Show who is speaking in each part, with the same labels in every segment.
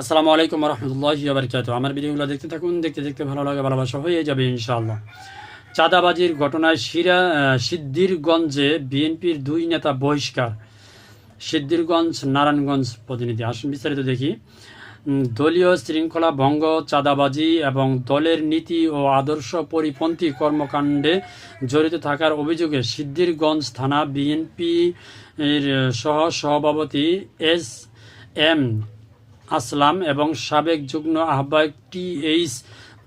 Speaker 1: আসসালামু আলাইকুম রহমতুল্লাহি বারকাত আমার ভিডিওগুলো দেখতে থাকুন, দেখতে দেখতে ভালো লাগে, ভালোবাসা হয়ে যাবে ইনশাআল্লাহ। চাঁদাবাজির ঘটনায় সিরা সিদ্ধিরগঞ্জে বিএনপির দুই নেতা বহিষ্কার। সিদ্ধিরগঞ্জ নারায়ণগঞ্জ প্রতিনিধি। আসুন বিস্তারিত দেখি। দলীয় শৃঙ্খলা ভঙ্গ, চাঁদাবাজি এবং দলের নীতি ও আদর্শ পরিপন্থী কর্মকাণ্ডে জড়িত থাকার অভিযোগে সিদ্ধিরগঞ্জ থানা বিএনপির সহ সভাপতি এস এম আসলাম এবং সাবেক যুগ্ম আহ্বায়ক টি এইচ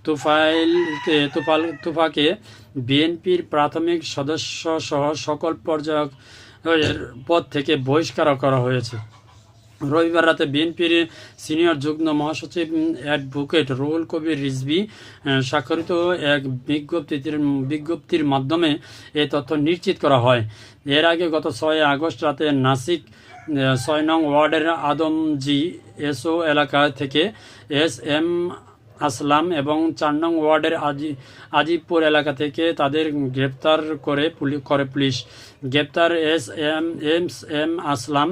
Speaker 1: তুফাইল তুফাল তুফাকে বিএনপির প্রাথমিক সদস্য সহ সকল পর্যায়ের পদ থেকে বহিষ্কার করা হয়েছে। রবিবার রাতে বিএনপির সিনিয়র যুগ্ম মহাসচিব অ্যাডভোকেট রুহুল কবির আহ, স্বাক্ষরিত এক বিজ্ঞপ্তির বিজ্ঞপ্তির মাধ্যমে এ তথ্য নিশ্চিত করা হয়। এর আগে গত ছয় আগস্ট রাতে নাসিক ছয় নং ওয়ার্ডের আদমজি এসও এলাকা থেকে এস এম আসলাম এবং চার নং ওয়ার্ডের আজি, আজিবপুর এলাকা থেকে তাদের গ্রেপ্তার করে করে পুলিশ। গ্রেপ্তার এস এম, এমস এম আসলাম,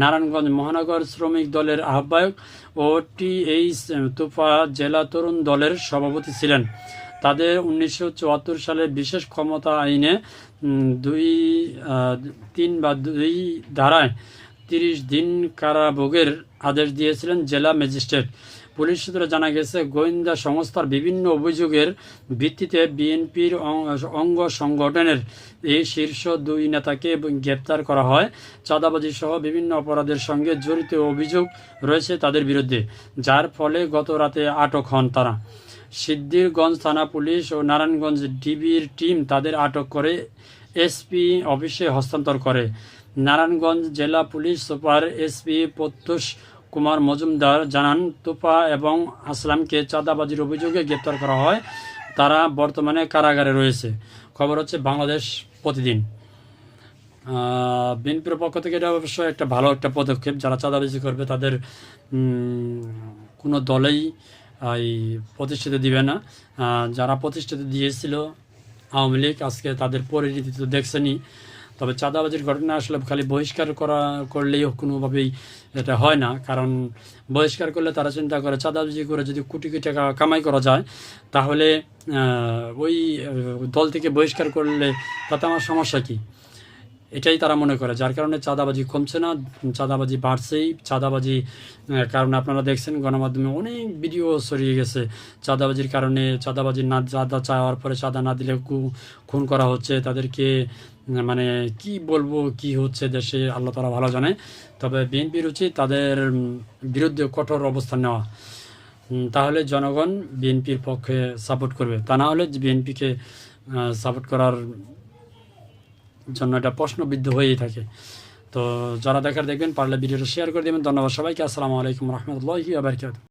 Speaker 1: নারায়ণগঞ্জ মহানগর শ্রমিক দলের আহ্বায়ক ও টি এইচ তুফা জেলা তরুণ দলের সভাপতি ছিলেন। তাদের উনিশশো চুয়াত্তর সালে বিশেষ ক্ষমতা আইনে দুই তিন বা দুই ধারায় তিরিশ দিন কারাভোগের আদেশ দিয়েছিলেন জেলা ম্যাজিস্ট্রেট। পুলিশ সূত্রে জানা গেছে, গোয়েন্দা সংস্থার বিভিন্ন অভিযোগের ভিত্তিতে বিএনপির অঙ্গ সংগঠনের এই শীর্ষ দুই নেতাকে গ্রেপ্তার করা হয়। চাঁদাবাজি সহ বিভিন্ন অপরাধের সঙ্গে জড়িত অভিযোগ রয়েছে তাদের বিরুদ্ধে, যার ফলে গত রাতে আটক হন তারা। সিদ্ধিরগঞ্জ থানা পুলিশ ও নারায়ণগঞ্জ ডিবির টিম তাদের আটক করে এসপি অফিসে হস্তান্তর করে। নারায়ণগঞ্জ জেলা police super SP Pratyush Kumar Majumdar জানান, তুপা এবং আসলামকে চাঁদাবাজির অভিযোগে গ্রেপ্তার করা হয়। তারা বর্তমানে কারাগারে রয়েছে। খবর হচ্ছে বাংলাদেশ প্রতিদিন। বিএনপির পক্ষ থেকে এটা অবশ্যই একটা ভালো একটা পদক্ষেপ। যারা চাঁদাবাজি করবে তাদের কোনো দলেই এই প্রতিষ্ঠিত দিবে না। যারা প্রতিষ্ঠিত দিয়েছিল আওয়ামী লীগ, আজকে তাদের পরিণতি তো দেখছেনি তবে চাঁদাবাজির ঘটনা আসলে খালি বহিষ্কার করা, করলেই কোনোভাবেই এটা হয় না। কারণ বহিষ্কার করলে তারা চিন্তা করে, চাঁদাবাজি করে যদি কোটি কোটি টাকা কামাই করা যায়, তাহলে ওই দল থেকে বহিষ্কার করলে তাতে আমার সমস্যা কী? এটাই তারা মনে করে, যার কারণে চাঁদাবাজি কমছে না, চাঁদাবাজি বাড়ছেই। চাঁদাবাজি কারণে আপনারা দেখছেন গণমাধ্যমে অনেক ভিডিও ছড়িয়ে গেছে চাঁদাবাজির কারণে। চাঁদাবাজি না, চাঁদা চাওয়ার পরে চাঁদা না দিলে খুন করা হচ্ছে। তাদেরকে মানে কি বলব, কি হচ্ছে দেশে, আল্লাহ তারা ভালো জানে। তবে বিএনপির উচিত তাদের বিরুদ্ধে কঠোর অবস্থান নেওয়া। তাহলে জনগণ বিএনপির পক্ষে সাপোর্ট করবে। তা না হলে বিএনপিকে সাপোর্ট করার জন্য এটা প্রশ্নবিদ্ধ হয়েই থাকে। তো যারা দেখার দেখবেন, পারলে ভিডিওটা শেয়ার করে দেবেন। ধন্যবাদ সবাইকে। আসসালামু আলাইকুম রহমতুল্লাহি আবরকাত